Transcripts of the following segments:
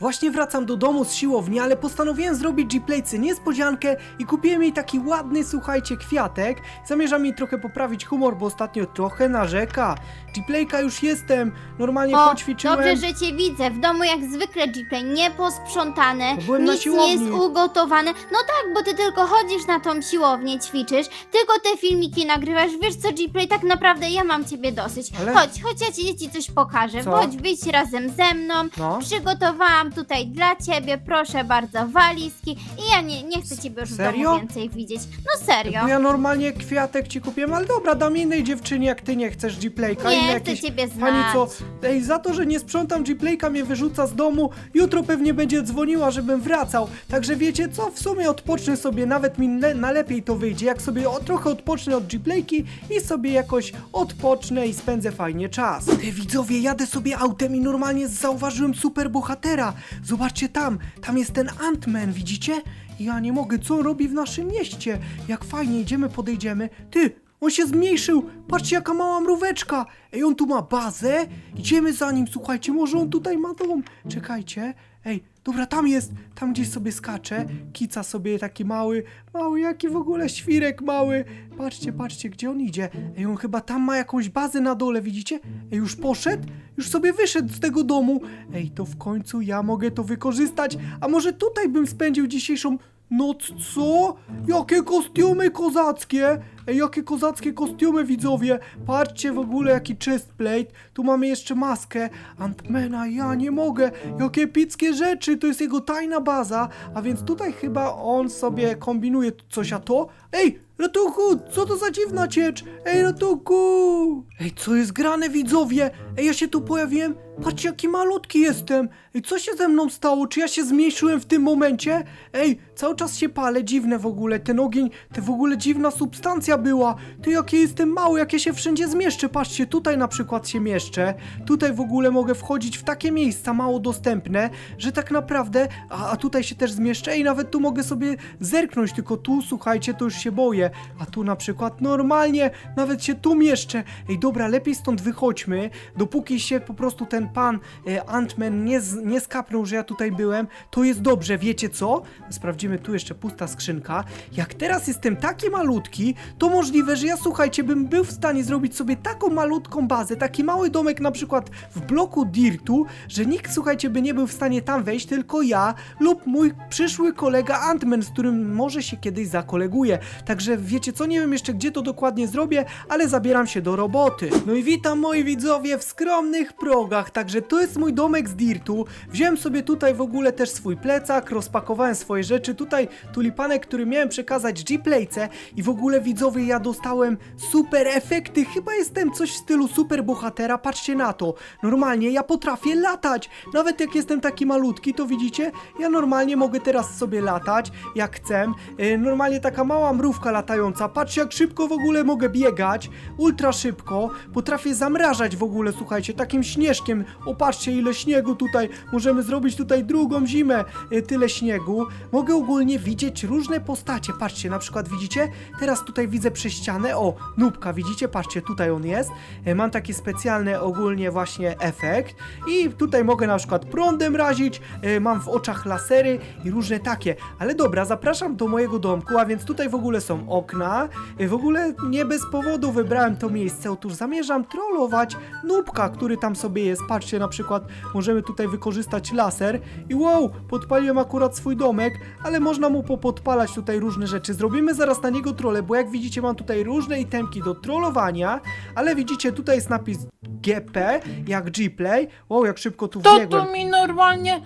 Właśnie wracam do domu z siłowni, ale postanowiłem zrobić G-Playce niespodziankę i kupiłem jej taki ładny, słuchajcie, kwiatek. Zamierzam jej trochę poprawić humor, bo ostatnio trochę narzeka. G-Playka już jestem, normalnie O, poćwiczyłem. dobrze, że cię widzę. W domu jak zwykle Gplay, nieposprzątane, byłem na nic nie siłowni. jest ugotowane. No tak, bo ty tylko chodzisz na tą siłownię, ćwiczysz, tylko te filmiki nagrywasz. Wiesz co, Gplay, tak naprawdę ja mam ciebie dosyć. Ale- Chodź, chodź, ja ci, ci coś pokażę. Co? Chodź, wyjdź razem ze mną. No. Przygotowałam tutaj dla ciebie, proszę bardzo, walizki i ja nie, nie chcę ciebie już w Serio? domu więcej widzieć. No serio. Bo ja normalnie kwiatek ci kupiłem, ale dobra, dam innej dziewczynie, jak ty nie chcesz G-Playka. Nie chcę ciebie znać. Pani co, ej, za to, że nie sprzątam G-Playka mnie wyrzuca z domu, jutro pewnie będzie dzwoniła, żebym wracał. Także wiecie co, w sumie odpocznę sobie, nawet mi na lepiej to wyjdzie, jak sobie o, trochę odpocznę od G-Playki i sobie jakoś odpocznę i spędzę fajnie czas. Ty widzowie, jadę sobie autem i normalnie zauważyłem super bohatera. Zobaczcie tam, tam jest ten Ant-Man, widzicie? Ja nie mogę, co on robi w naszym mieście? Jak fajnie, idziemy, podejdziemy. Ty, on się zmniejszył! Patrzcie, jaka mała mróweczka! Ej, on tu ma bazę? Idziemy za nim, słuchajcie, może on tutaj ma dom. Czekajcie. Ej, dobra, tam jest, tam gdzieś sobie skacze. Kica sobie taki mały, mały, jaki w ogóle świrek mały. Patrzcie, patrzcie, gdzie on idzie. Ej, on chyba tam ma jakąś bazę na dole, widzicie? Ej, już poszedł? Już sobie wyszedł z tego domu. Ej, to w końcu ja mogę to wykorzystać. A może tutaj bym spędził dzisiejszą noc, co? Jakie kostiumy kozackie! Ej, jakie kozackie kostiumy, widzowie! Patrzcie w ogóle, jaki chestplate. Tu mamy jeszcze maskę. Antmana, ja nie mogę. Jakie epickie rzeczy, to jest jego tajna baza. A więc tutaj chyba on sobie kombinuje coś, a to... Ej, ratunku, co to za dziwna ciecz? Ej, ratunku! Ej, co jest grane, widzowie? Ej, ja się tu pojawiłem. Patrzcie, jaki malutki jestem. Ej, co się ze mną stało? Czy ja się zmniejszyłem w tym momencie? Ej, cały czas się palę, dziwne w ogóle. Ten ogień, to w ogóle dziwna substancja była. Ty, jakie jestem mały, jak ja się wszędzie zmieszczę. Patrzcie, tutaj na przykład się mieszczę. Tutaj w ogóle mogę wchodzić w takie miejsca mało dostępne, że tak naprawdę, a, a tutaj się też zmieszczę i nawet tu mogę sobie zerknąć, tylko tu, słuchajcie, to już się boję. A tu na przykład normalnie, nawet się tu mieszczę. Ej, dobra, lepiej stąd wychodźmy, dopóki się po prostu ten pan e, Ant-Man nie, nie skapnął, że ja tutaj byłem, to jest dobrze, wiecie co? Sprawdzimy, tu jeszcze pusta skrzynka. Jak teraz jestem taki malutki, to możliwe, że ja, słuchajcie, bym był w stanie zrobić sobie taką malutką bazę, taki mały domek na przykład w bloku Dirtu, że nikt, słuchajcie, by nie był w stanie tam wejść, tylko ja lub mój przyszły kolega Ant-Man, z którym może się kiedyś zakoleguję. Także wiecie co, nie wiem jeszcze gdzie to dokładnie zrobię, ale zabieram się do roboty. No i witam moi widzowie w skromnych progach, także to jest mój domek z Dirtu. Wziąłem sobie tutaj w ogóle też swój plecak, rozpakowałem swoje rzeczy. Tutaj tulipanek, który miałem przekazać G-Playce i w ogóle widzowie ja dostałem super efekty. Chyba jestem coś w stylu super bohatera, patrzcie na to. Normalnie ja potrafię latać. Nawet jak jestem taki malutki, to widzicie, ja normalnie mogę teraz sobie latać, jak chcę. E, Normalnie taka mała mrówka latająca. Patrzcie, jak szybko w ogóle mogę biegać. Ultra szybko. Potrafię zamrażać w ogóle, słuchajcie, takim śnieżkiem. O, patrzcie, ile śniegu tutaj. Możemy zrobić tutaj drugą zimę. E, Tyle śniegu. Mogę ogólnie widzieć różne postacie. Patrzcie, na przykład widzicie? Teraz tutaj widzę przez ścianę. O, nubka, widzicie? Patrzcie, tutaj on jest. E, Mam taki specjalny ogólnie właśnie efekt. I tutaj mogę na przykład prądem razić. e, Mam w oczach lasery i różne takie. Ale dobra, zapraszam do mojego domku, a więc tutaj w ogóle są okna. E, W ogóle nie bez powodu wybrałem to miejsce. Otóż zamierzam trollować nubka, który tam sobie jest. Patrzcie, na przykład możemy tutaj wykorzystać laser. I wow, podpaliłem akurat swój domek, ale można mu popodpalać tutaj różne rzeczy. Zrobimy zaraz na niego trole, bo jak widzicie mam tutaj różne itemki do trollowania, ale widzicie tutaj jest napis GP, jak Gplay. Wow, jak szybko tu To wbiegłem. tu mi normalnie y,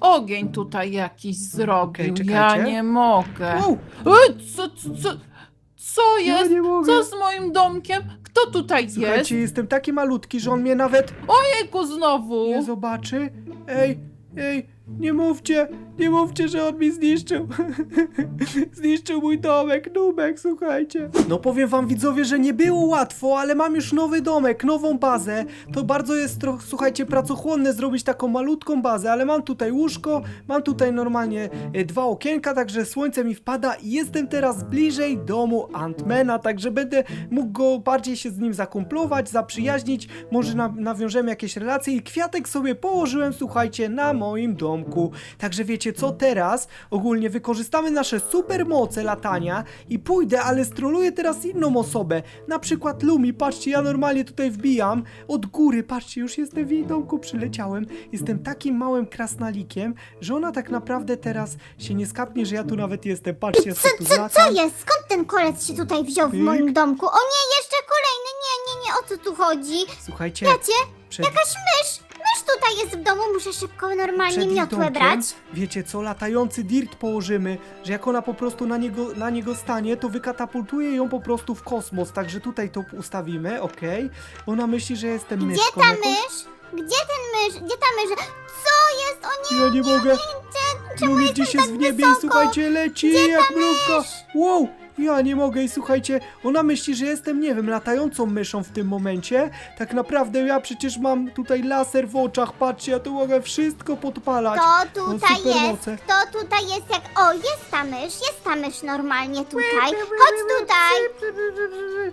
ogień tutaj jakiś zrobił. Ja czekajcie. nie mogę. Wow, Y, co, co, co, co ja jest? nie mogę. Co z moim domkiem? Kto tutaj jest? Słuchajcie, jestem taki malutki, że on mnie nawet Ojejku znowu. nie zobaczy. Ej, ej, nie mówcie, nie mówcie, że on mi zniszczył. zniszczył mój domek, nubek, słuchajcie. No powiem wam widzowie, że nie było łatwo, ale mam już nowy domek, nową bazę. To bardzo jest trochę, słuchajcie, pracochłonne zrobić taką malutką bazę, ale mam tutaj łóżko, mam tutaj normalnie e, dwa okienka, także słońce mi wpada i jestem teraz bliżej domu Antmana, także będę mógł go bardziej się z nim zakumplować, zaprzyjaźnić, może na, nawiążemy jakieś relacje i kwiatek sobie położyłem, słuchajcie, na moim domku. Także wiecie co teraz? Ogólnie wykorzystamy nasze super moce latania i pójdę, ale stroluję teraz inną osobę. Na przykład Lumi, patrzcie, ja normalnie tutaj wbijam od góry, patrzcie, już jestem w jej domku, przyleciałem. Jestem takim małym krasnalikiem, że ona tak naprawdę teraz się nie skapnie, że ja tu nawet jestem. Patrzcie, ja Co, sobie tu co, co latam. jest? Skąd ten kolec się tutaj wziął w Pyk. moim domku? O nie, jeszcze kolejny, nie, nie, nie, o co tu chodzi? Słuchajcie, Wiecie, przed... jakaś mysz tutaj jest w domu, muszę szybko normalnie przed miotłę domkiem, brać. Wiecie co, latający dirt położymy, że jak ona po prostu na niego, na niego stanie, to wykatapultuje ją po prostu w kosmos, także tutaj to ustawimy, okej? Ona myśli, że jestem Gdzie myszką ta jakąś. mysz? Gdzie ten mysz? Gdzie ta mysz? Co jest? O nie, Ja nie mogę. gdzie, czemu Lumi jestem gdzieś jest tak w niebie wysoko? i słuchajcie, leci Gdzie jak mrówka. mysz? Wow, ja nie mogę i słuchajcie, ona myśli, że jestem, nie wiem, latającą myszą w tym momencie. Tak naprawdę ja przecież mam tutaj laser w oczach, patrzcie, ja tu mogę wszystko podpalać. Kto tutaj supermoce. jest? Kto tutaj jest? Jak... O, jest ta mysz, jest ta mysz normalnie tutaj. Chodź tutaj,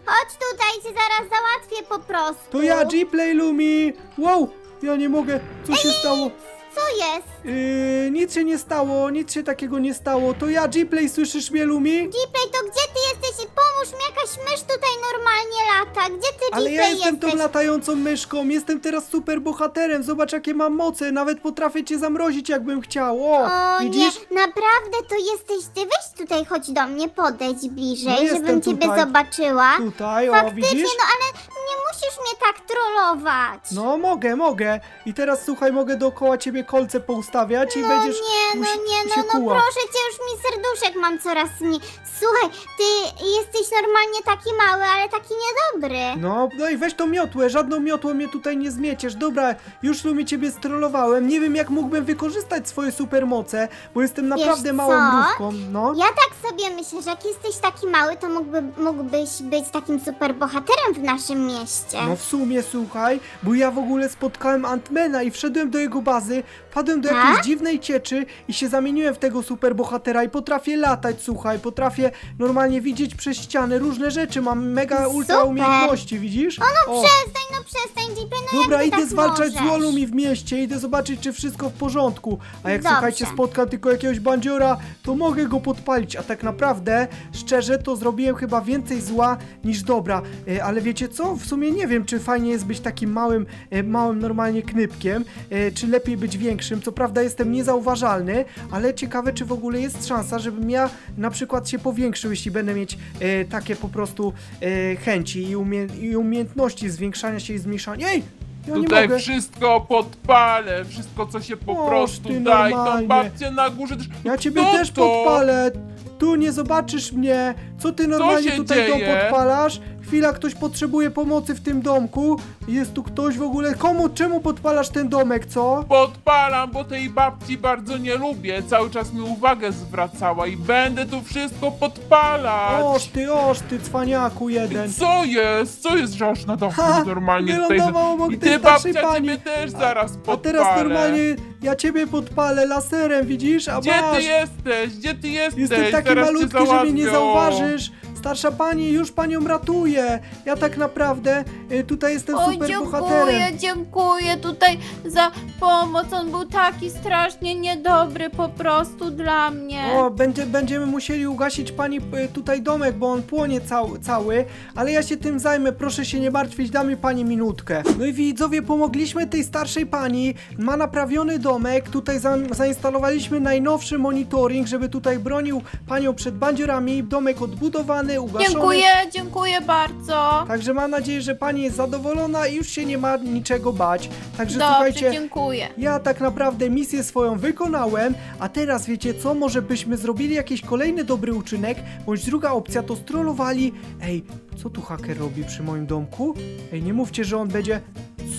chodź tutaj, cię zaraz załatwię po prostu. To ja, G-Play Lumi! Wow, ja nie mogę, co się stało? Co jest? Yy, nic się nie stało, nic się takiego nie stało. To ja, G-Play, słyszysz mnie, Lumi? Gplay, to gdzie ty jesteś? Pomóż mi, jakaś mysz tutaj normalnie lata. Gdzie ty, Ale ja jestem jesteś? tą latającą myszką, jestem teraz super bohaterem, zobacz jakie mam moce, nawet potrafię cię zamrozić jakbym chciał, o, O widzisz? nie, naprawdę to jesteś ty. Weź tutaj, chodź do mnie, podejdź bliżej, jestem żebym ciebie tutaj. zobaczyła. Tutaj, o, Faktycznie, widzisz? no ale nie musisz mnie tak trollować. No mogę, mogę. I teraz słuchaj, mogę dookoła ciebie kolce poustawiać i No będziesz nie, no musi- nie, się no, no kuła. proszę cię, już mi serduszek mam coraz mniej. Słuchaj, ty jesteś normalnie taki mały, ale taki niedobry. No, no i weź tą miotłę, żadną miotłą mnie tutaj nie zmieciesz. Dobra, już tu mi ciebie strollowałem. Nie wiem jak mógłbym wykorzystać swoje supermoce, bo jestem naprawdę Wiesz małą co? mrówką. No. Ja tak sobie myślę, że jak jesteś taki mały, to mógłby, mógłbyś być takim super bohaterem w naszym mieście. No w sumie słuchaj, bo ja w ogóle spotkałem Antmana i wszedłem do jego bazy, padłem do Tak? jakiejś dziwnej cieczy i się zamieniłem w tego superbohatera i potrafię latać, słuchaj, potrafię normalnie widzieć przez ściany różne rzeczy, mam mega ultra Super. umiejętności, widzisz? O, no Przestań, no przestań, JP, no Dobra, jak ty idę tak zwalczać możesz? z Wolumi w mieście, idę zobaczyć, czy wszystko w porządku. A jak Dobrze. słuchajcie, spotkam tylko jakiegoś bandziora, to mogę go podpalić. A tak naprawdę, szczerze, to zrobiłem chyba więcej zła niż dobra. E, ale wiecie co? W sumie nie wiem, czy fajnie jest być takim małym, e, małym normalnie knypkiem, e, czy lepiej być większym. Co prawda jestem niezauważalny, ale ciekawe, czy w ogóle jest szansa, żebym ja na przykład się powiększył, jeśli będę mieć e, takie po prostu e, chęci i, umie i umiejętności zwiększania się i zmniejszania. Ej! Ja nie Tutaj mogę. wszystko podpalę, wszystko co się po Oż prostu daj, normalnie. tą babcię na górze też. Ja ciebie Kto też to? podpalę. Tu nie zobaczysz mnie. Co ty normalnie się tutaj dom dzieje? podpalasz? Chwila, ktoś potrzebuje pomocy w tym domku. Jest tu ktoś w ogóle. Komu, czemu podpalasz ten domek, co? Podpalam, bo tej babci bardzo nie lubię. Cały czas mi uwagę zwracała i będę tu wszystko podpalać. Oż ty, oż ty, cwaniaku jeden. Co jest? Co jest, że aż na dachu Ha! normalnie tutaj... Wylądował obok I tej ty starszej babcia pani. ciebie też zaraz podpalę. A teraz normalnie ja ciebie podpalę laserem, widzisz? A Gdzie masz. ty jesteś? Gdzie ty jesteś? Jestem taki zaraz cię malutki, że mnie nie załatwią. zauważysz. Cheers Starsza pani, już panią ratuje. Ja tak naprawdę y, tutaj jestem Oj, super dziękuję, bohaterem. dziękuję tutaj za pomoc. On był taki strasznie niedobry po prostu dla mnie. O, będzie, będziemy musieli ugasić pani y, tutaj domek, bo on płonie cał, cały, ale ja się tym zajmę, proszę się nie martwić, da mi pani minutkę. No i widzowie, pomogliśmy tej starszej pani, ma naprawiony domek, tutaj za, zainstalowaliśmy najnowszy monitoring, żeby tutaj bronił panią przed bandziorami, domek odbudowany, ugaszony. Dziękuję, dziękuję bardzo. Także mam nadzieję, że pani jest zadowolona i już się nie ma niczego bać. Także Dobrze, słuchajcie, dziękuję. ja tak naprawdę misję swoją wykonałem, a teraz wiecie co? Może byśmy zrobili jakiś kolejny dobry uczynek, bądź druga opcja to strollowali. Ej, co tu haker robi przy moim domku? Ej, nie mówcie, że on będzie.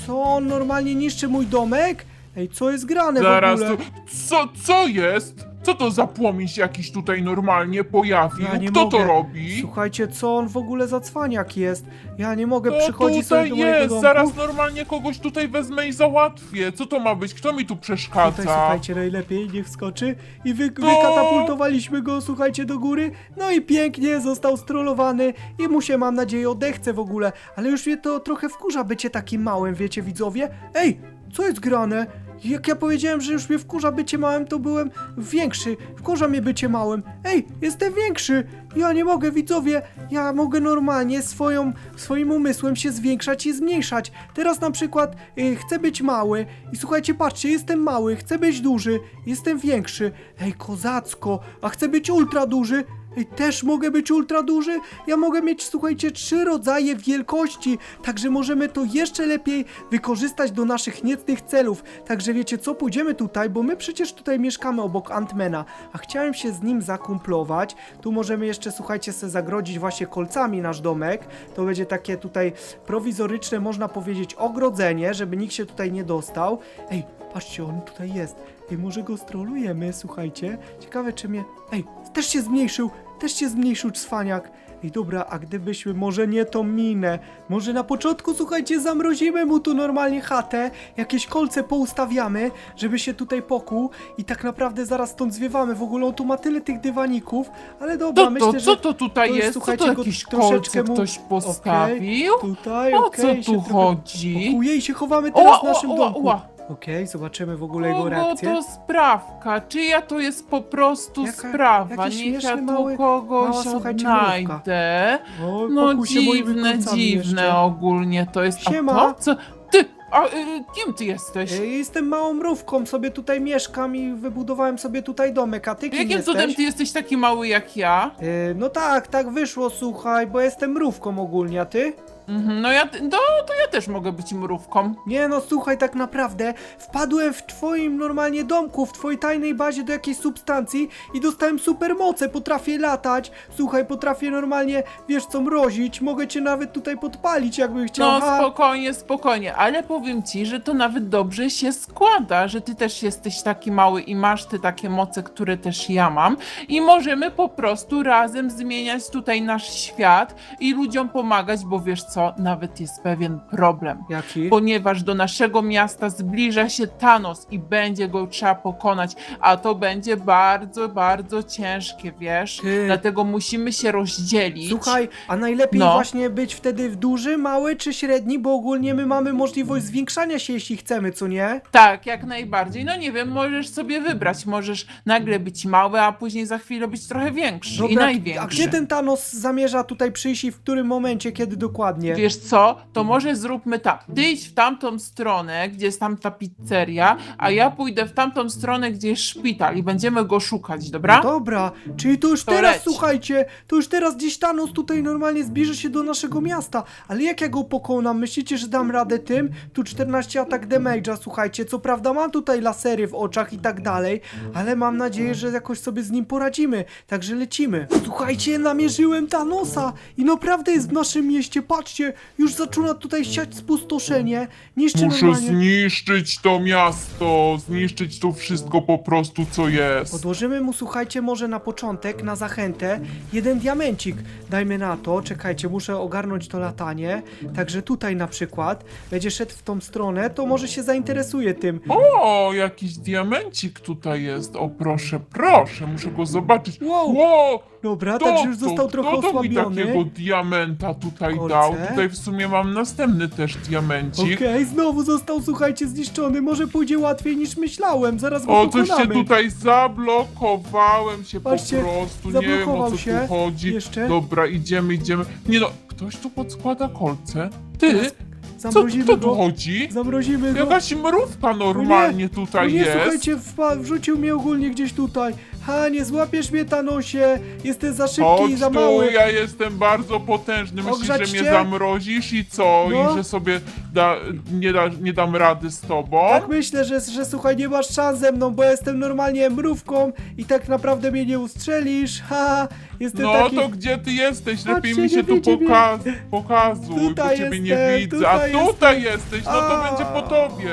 Co on normalnie niszczy mój domek? Ej, co jest grane Zaraz w ogóle? tu... Co, co jest? Co to za płomień się jakiś tutaj normalnie pojawił? Ja nie Kto mogę. to robi? Słuchajcie, co on w ogóle za cwaniak jest? Ja nie mogę Kto przychodzić sobie tutaj do mojego jest? domku. Zaraz normalnie kogoś tutaj wezmę i załatwię. Co to ma być? Kto mi tu przeszkadza? Tutaj słuchajcie, najlepiej niech skoczy i wy, No. wykatapultowaliśmy go, słuchajcie, do góry. No i pięknie został strollowany i mu się, mam nadzieję, odechce w ogóle. Ale już mnie to trochę wkurza bycie takim małym, wiecie widzowie? Ej, co jest grane? Jak ja powiedziałem, że już mnie wkurza bycie małym, to byłem większy. Wkurza mnie bycie małym. Ej, jestem większy. Ja nie mogę, widzowie. Ja mogę normalnie swoją, swoim umysłem się zwiększać i zmniejszać. Teraz na przykład y, chcę być mały i słuchajcie, patrzcie, jestem mały, chcę być duży, jestem większy. Ej, kozacko, a chcę być ultra duży. Ej, też mogę być ultra duży? Ja mogę mieć, słuchajcie, trzy rodzaje wielkości, także możemy to jeszcze lepiej wykorzystać do naszych niecnych celów. Także wiecie co, pójdziemy tutaj, bo my przecież tutaj mieszkamy obok Antmana, a chciałem się z nim zakumplować. Tu możemy jeszcze, słuchajcie, sobie zagrodzić właśnie kolcami nasz domek. To będzie takie tutaj prowizoryczne, można powiedzieć, ogrodzenie, żeby nikt się tutaj nie dostał. Ej, patrzcie, on tutaj jest. Ej, może go strolujemy, słuchajcie. Ciekawe, czy mnie... Ej, też się zmniejszył, też się zmniejszył cwaniak. Ej, dobra, a gdybyśmy może nie tą minę, może na początku, słuchajcie, zamrozimy mu tu normalnie chatę, jakieś kolce poustawiamy, żeby się tutaj pokuł i tak naprawdę zaraz stąd zwiewamy. W ogóle on tu ma tyle tych dywaników, ale dobra, To, myślę, to, że... co to tutaj to jest, jest? Co słuchajcie, to go jakieś troszeczkę kolce mu- ktoś postawił? Tutaj, O okej, co się tu trochę chodzi? Pokuje i się chowamy teraz w Oła, naszym oła, domku. oła. Okej, zobaczymy w ogóle jego Kogo reakcję. to sprawka? Czyja to jest po prostu Jaka- sprawa? jakiś Niech ja śmieszny tu mały- kogoś mała, słuchajcie, mrówka. odnajdę. O, No moimi dziwne, dziwne jeszcze. ogólnie to jest. Siema. A to co? Ty, a y, kim ty jesteś? E, Jestem małą mrówką, sobie tutaj mieszkam i wybudowałem sobie tutaj domek, a ty kim Jakim jesteś? cudem ty jesteś taki mały jak ja? E, No tak, tak wyszło, słuchaj, bo jestem mrówką ogólnie, a ty? Mhm, no ja, no to ja też mogę być mrówką. Nie no, słuchaj, tak naprawdę wpadłem w twoim normalnie domku, w twojej tajnej bazie do jakiejś substancji i dostałem supermoce, potrafię latać, słuchaj, potrafię normalnie, wiesz co, mrozić, mogę cię nawet tutaj podpalić, jakbym chciał. No Ha. spokojnie, spokojnie, ale powiem ci, że to nawet dobrze się składa, że ty też jesteś taki mały i masz te takie moce, które też ja mam i możemy po prostu razem zmieniać tutaj nasz świat i ludziom pomagać, bo wiesz co, nawet jest pewien problem. Jaki? Ponieważ do naszego miasta zbliża się Thanos i będzie go trzeba pokonać, a to będzie bardzo, bardzo ciężkie, wiesz? Ty. Dlatego musimy się rozdzielić. Słuchaj, a najlepiej No. właśnie być wtedy w duży, mały czy średni, bo ogólnie my mamy możliwość zwiększania się, jeśli chcemy, co nie? Tak, jak najbardziej. No nie wiem, możesz sobie wybrać. Możesz nagle być mały, a później za chwilę być trochę większy i największy. a gdzie ten Thanos zamierza tutaj przyjść i w którym momencie, kiedy dokładnie? Wiesz co, to może zróbmy tak. Ty idź w tamtą stronę, gdzie jest tamta pizzeria, a ja pójdę w tamtą stronę, gdzie jest szpital i będziemy go szukać, dobra? No dobra, czyli to już To teraz, leć. słuchajcie, to już teraz gdzieś Thanos tutaj normalnie zbliży się do naszego miasta, ale jak ja go pokonam? Myślicie, że dam radę tym? Tu 14 atak damage'a, słuchajcie, co prawda mam tutaj lasery w oczach i tak dalej, ale mam nadzieję, że jakoś sobie z nim poradzimy, także lecimy. Słuchajcie, namierzyłem Thanosa i naprawdę jest w naszym mieście, patrzcie, już zaczyna tutaj siać spustoszenie, niszczy Muszę normalnie... zniszczyć to miasto, zniszczyć to wszystko po prostu, co jest. Odłożymy mu, słuchajcie, może na początek, na zachętę, jeden diamencik. Dajmy na to, czekajcie, muszę ogarnąć to latanie. Także tutaj na przykład będzie szedł w tą stronę, to może się zainteresuje tym. O, jakiś diamencik tutaj jest. O, proszę, proszę, muszę go zobaczyć. Wow. Wow Dobra, to, także już został trochę to, to mi osłabiony. takiego diamenta tutaj Kolce. dał. Tutaj w sumie mam następny też diamencik. Okej, znowu został, słuchajcie, zniszczony. Może pójdzie łatwiej niż myślałem. Zaraz go O, coś się pokonamy. tutaj zablokowałem się Patrzcie, po prostu, nie wiem zablokował o co się. tu chodzi. Jeszcze. Dobra, idziemy, idziemy. Nie no, ktoś tu podskłada kolce. Ty, Teraz co, Zamrozimy kto tu go. chodzi? Zamrozimy go. Jakaś mrówka normalnie O tutaj nie, jest. słuchajcie, wpa- wrzucił mnie ogólnie gdzieś tutaj. Ha, nie złapiesz mnie, Thanosie. Jestem za szybki Chodź i za tu, mały. ja jestem bardzo potężny. Myślisz, Ogrzać że mnie cię? zamrozisz i co? No. I że sobie da, nie, da, nie dam rady z tobą? Tak myślę, że, że słuchaj, nie masz szans ze mną, bo jestem normalnie mrówką i tak naprawdę mnie nie ustrzelisz. Ha, jestem No taki... to gdzie ty jesteś? Lepiej Patrzcie, mi się tu widzi mnie. poka pokazuj, bo Tutaj ciebie nie jestem, widzę. tutaj A tutaj jesteś, no to A. będzie po tobie.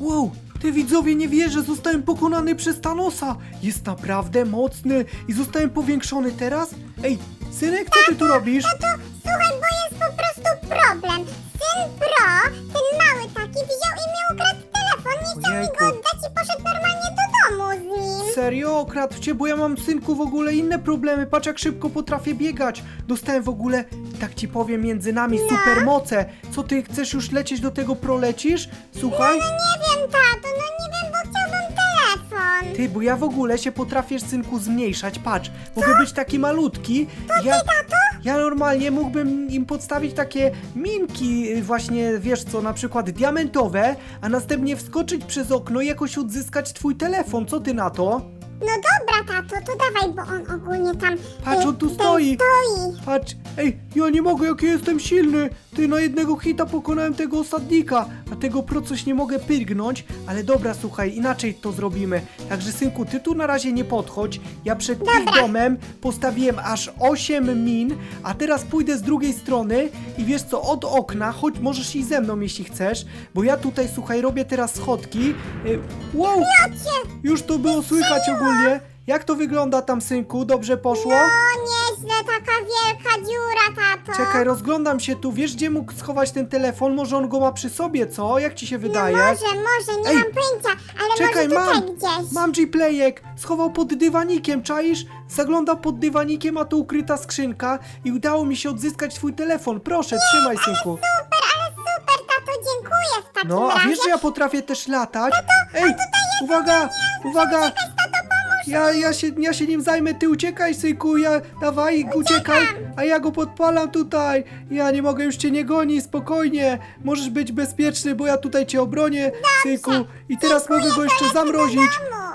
Wow, ty widzowie nie wierzę, zostałem pokonany przez Thanosa. Jest naprawdę mocny i zostałem powiększony teraz? Ej, synek, co ty tu robisz? Słuchaj, bo jest po prostu problem. Syn Pro, ten mały taki, wziął i mi ukradł telefon, nie chciał mi Ojejku. go oddać i poszedł normalnie do domu z nim. Serio, okradł cię, bo ja mam synku w ogóle inne problemy. Patrz jak szybko potrafię biegać. Dostałem w ogóle, tak ci powiem, między nami supermoce. Co ty chcesz już lecieć do tego prolecisz? Słuchaj. Nie wiem, tato, no nie wiem, bo chciałbym telefon. Ty, bo ja w ogóle się potrafię, synku, zmniejszać. Patrz, mogę być taki malutki. ja, ja normalnie mógłbym im podstawić takie minki, y, właśnie, wiesz co, na przykład diamentowe, a następnie wskoczyć przez okno i jakoś odzyskać twój telefon. Co ty na to? No dobra, tato, to dawaj, bo on ogólnie tam... Patrz, y, on tu ten stoi. stoi. Patrz, ej, ja nie mogę, jaki jestem silny. Ty na jednego hita pokonałem tego osadnika, a tego pro coś nie mogę pyrgnąć, ale dobra, słuchaj, inaczej to zrobimy. Także synku, ty tu na razie nie podchodź. Ja przed ich domem postawiłem aż 8 min, a teraz pójdę z drugiej strony i wiesz co, od okna, choć możesz iść ze mną, jeśli chcesz, bo ja tutaj, słuchaj, robię teraz schodki. Y, Wow! Już to było słychać ogólnie. Jak to wygląda tam, synku? Dobrze poszło? O, nieźle, taka wielka dziura, tato. Czekaj, rozglądam się tu. Wiesz, gdzie mógł schować ten telefon? Może on go ma przy sobie, co? Jak ci się wydaje? No może, może, nie Ej, mam pojęcia, ale Czekaj, może tutaj mam! gdzieś. Mam G-Playek! Schował pod dywanikiem, czaisz? Zagląda pod dywanikiem, a tu ukryta skrzynka i udało mi się odzyskać twój telefon. Proszę, trzymaj, synku. Super, ale super, tato, dziękuję w takim No, a razie. wiesz, że ja potrafię też latać? Ej, uwaga, uwaga! Ja, ja, się, ja się nim zajmę, ty uciekaj, synku, ja, dawaj, uciekaj, a ja go podpalam tutaj. Ja nie mogę już cię nie goni, spokojnie. Możesz być bezpieczny, bo ja tutaj cię obronię, synku. I teraz mogę go jeszcze zamrozić.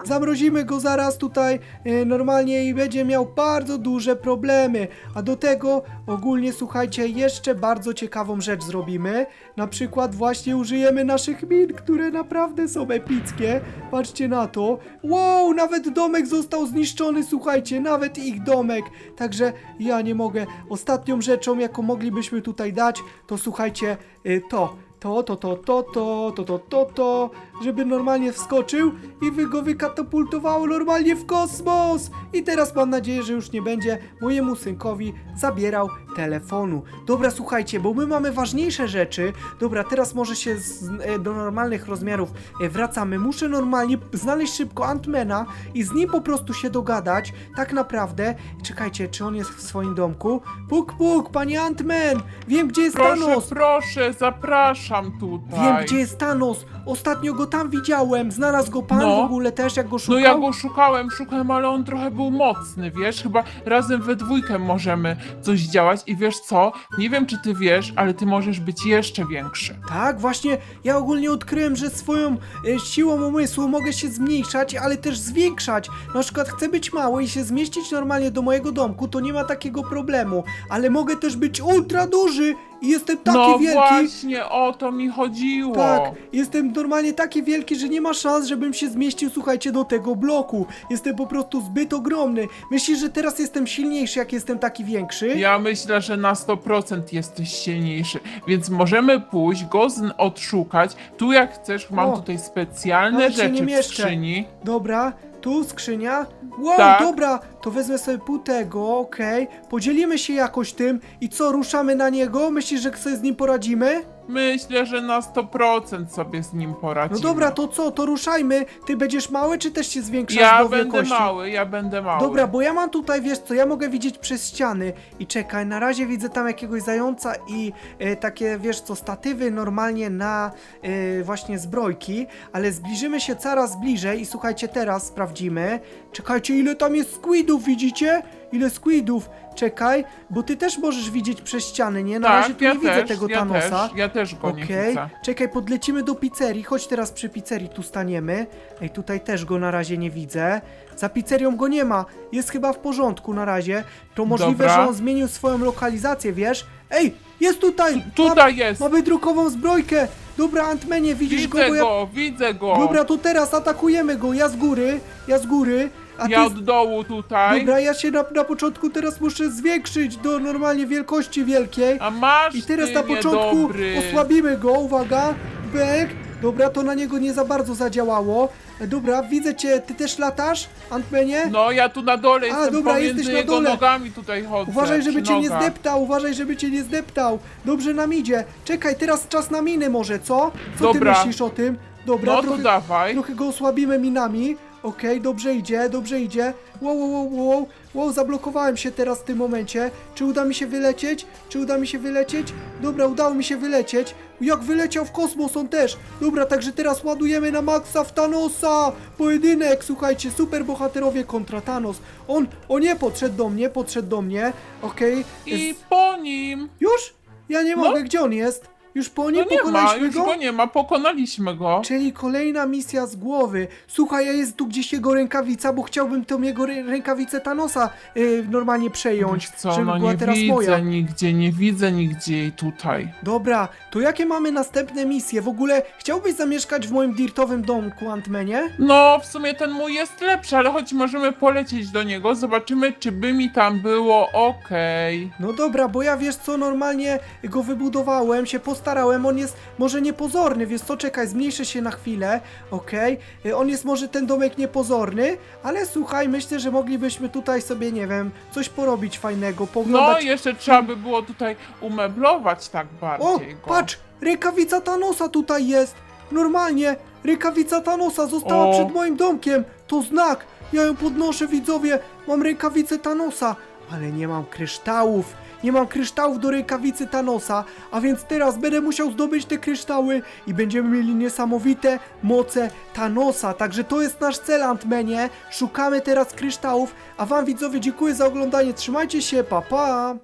Zamrozimy go zaraz tutaj e, normalnie i będzie miał bardzo duże problemy. A do tego ogólnie słuchajcie, jeszcze bardzo ciekawą rzecz zrobimy. Na przykład właśnie użyjemy naszych min, które naprawdę są epickie. Patrzcie na to. Wow, nawet domek został zniszczony, słuchajcie, nawet ich domek. Także ja nie mogę. Ostatnią rzeczą, jaką moglibyśmy tutaj dać, to słuchajcie, e, to to, to, to, to, to, to, to, to, to, żeby normalnie wskoczył i wy go wykatapultowało normalnie w kosmos. I teraz mam nadzieję, że już nie będzie mojemu synkowi zabierał telefonu. Dobra, słuchajcie, bo my mamy ważniejsze rzeczy. Dobra, teraz może się z, e, do normalnych rozmiarów e, wracamy. Muszę normalnie znaleźć szybko Antmana i z nim po prostu się dogadać. Tak naprawdę. Czekajcie, czy on jest w swoim domku? Puk, puk, panie Antman! Wiem, gdzie jest Proszę, Thanos! proszę, zapraszam tutaj. Wiem, gdzie jest Thanos. Ostatnio go tam widziałem. Znalazł go pan No. w ogóle też, jak go No szukał. ja go szukałem, szukałem, ale on trochę był mocny, wiesz? Chyba razem we dwójkę możemy coś działać i wiesz co? Nie wiem, czy ty wiesz, ale ty możesz być jeszcze większy. Tak, właśnie ja ogólnie odkryłem, że swoją e, siłą umysłu mogę się zmniejszać, ale też zwiększać. Na przykład chcę być mały i się zmieścić normalnie do mojego domku, to nie ma takiego problemu. Ale mogę też być ultra duży i jestem taki no wielki. właśnie, o to mi chodziło. Tak, jestem normalnie taki wielki, że nie ma szans, żebym się zmieścił, słuchajcie, do tego bloku. Jestem po prostu zbyt ogromny. Myślisz, że teraz jestem silniejszy, jak jestem taki większy? Ja myślę, że na 100% jesteś silniejszy, więc możemy pójść, go z- odszukać. Tu jak chcesz, mam O, tutaj specjalne nawet się nie rzeczy w mieszczę. skrzyni. Dobra, tu skrzynia. Wow, Tak. dobra, to wezmę sobie pół tego, okej. Podzielimy się jakoś tym i co, ruszamy na niego? Myślisz, że sobie z nim poradzimy? Myślę, że na 100% sobie z nim poradzimy. No dobra, to co, to ruszajmy. Ty będziesz mały, czy też się zwiększasz Ja do będę wielkości? mały, ja będę mały. Dobra, bo ja mam tutaj, wiesz co, ja mogę widzieć przez ściany i czekaj, na razie widzę tam jakiegoś zająca i e, takie, wiesz co, statywy normalnie na e, właśnie zbrojki, ale zbliżymy się coraz bliżej i słuchajcie, teraz sprawdzimy. Czekajcie, ile tam jest squidów, widzicie? Ile squidów? Czekaj, bo ty też możesz widzieć przez ściany, nie? Na tak, razie tu ja nie widzę też, tego ja Thanosa. Też, ja też go nie Okej, widzę. czekaj, podlecimy do pizzerii. Chodź teraz przy pizzerii, tu staniemy. Ej, tutaj też go na razie nie widzę. Za pizzerią go nie ma. Jest chyba w porządku na razie. To możliwe, Dobra. że on zmienił swoją lokalizację, wiesz? Ej, jest tutaj! Tutaj jest! Ma wydrukową zbrojkę! Dobra, Antmenie, widzisz go? Widzę Bo ja... go, widzę go! Dobra, to teraz atakujemy go. Ja z góry, ja z góry. A ja od dołu tutaj. Dobra, ja się na, na początku teraz muszę zwiększyć do normalnie wielkości wielkiej. A masz I teraz ty na początku niedobry. osłabimy go, uwaga, bek. Dobra, to na niego nie za bardzo zadziałało. E, Dobra, widzę cię, ty też latasz, Antmenie? No ja tu na dole jestem dobra, pomiędzy jesteś na jego dole. nogami tutaj chodzę. Uważaj, żeby przy cię nie nogach. zdeptał, uważaj, żeby cię nie zdeptał. Dobrze nam idzie. Czekaj, teraz czas na miny może, co? Co Dobra. ty myślisz o tym? Dobra, No trochę, to dawaj. trochę go osłabimy minami. Okej, dobrze idzie, dobrze idzie. Wow, wow, wow, wow, wow, zablokowałem się teraz w tym momencie. Czy uda mi się wylecieć? Czy uda mi się wylecieć? Dobra, udało mi się wylecieć. jak wyleciał w kosmos on też. Dobra, także teraz ładujemy na maksa w Thanosa. Pojedynek, słuchajcie, super bohaterowie kontra Thanos. On, o nie, podszedł do mnie, podszedł do mnie. Okej. I po nim. Już? Ja nie No. mogę, gdzie on jest? Już po No nim nie ma, pokonaliśmy już go? go nie ma, pokonaliśmy go. Czyli kolejna misja z głowy. Słuchaj, a jest tu gdzieś jego rękawica, bo chciałbym tą jego rę- rękawicę Thanosa y, normalnie przejąć, Wiesz co, żeby no była nie teraz widzę moja. nigdzie, nie widzę nigdzie jej tutaj. Dobra, to jakie mamy następne misje? W ogóle chciałbyś zamieszkać w moim dirtowym domku, Antmenie? No, w sumie ten mój jest lepszy, ale choć możemy polecieć do niego, zobaczymy, czy by mi tam było okej. No dobra, bo ja wiesz co, normalnie go wybudowałem, się postarałem, on jest może niepozorny, wiesz co, czekaj, zmniejszę się na chwilę, okej, Y, on jest może ten domek niepozorny, ale słuchaj, myślę, że moglibyśmy tutaj sobie, nie wiem, coś porobić fajnego, No, poglądać... jeszcze trzeba by było tutaj umeblować tak O, bardziej go. patrz, rękawica Thanosa tutaj jest, normalnie, rękawica Thanosa została O. przed moim domkiem, to znak, ja ją podnoszę, widzowie, mam rękawicę Thanosa, ale nie mam kryształów, nie mam kryształów do rękawicy Thanosa, a więc teraz będę musiał zdobyć te kryształy i będziemy mieli niesamowite moce Thanosa. Także to jest nasz cel, Antmenie. Szukamy teraz kryształów, a wam widzowie dziękuję za oglądanie. Trzymajcie się, pa pa!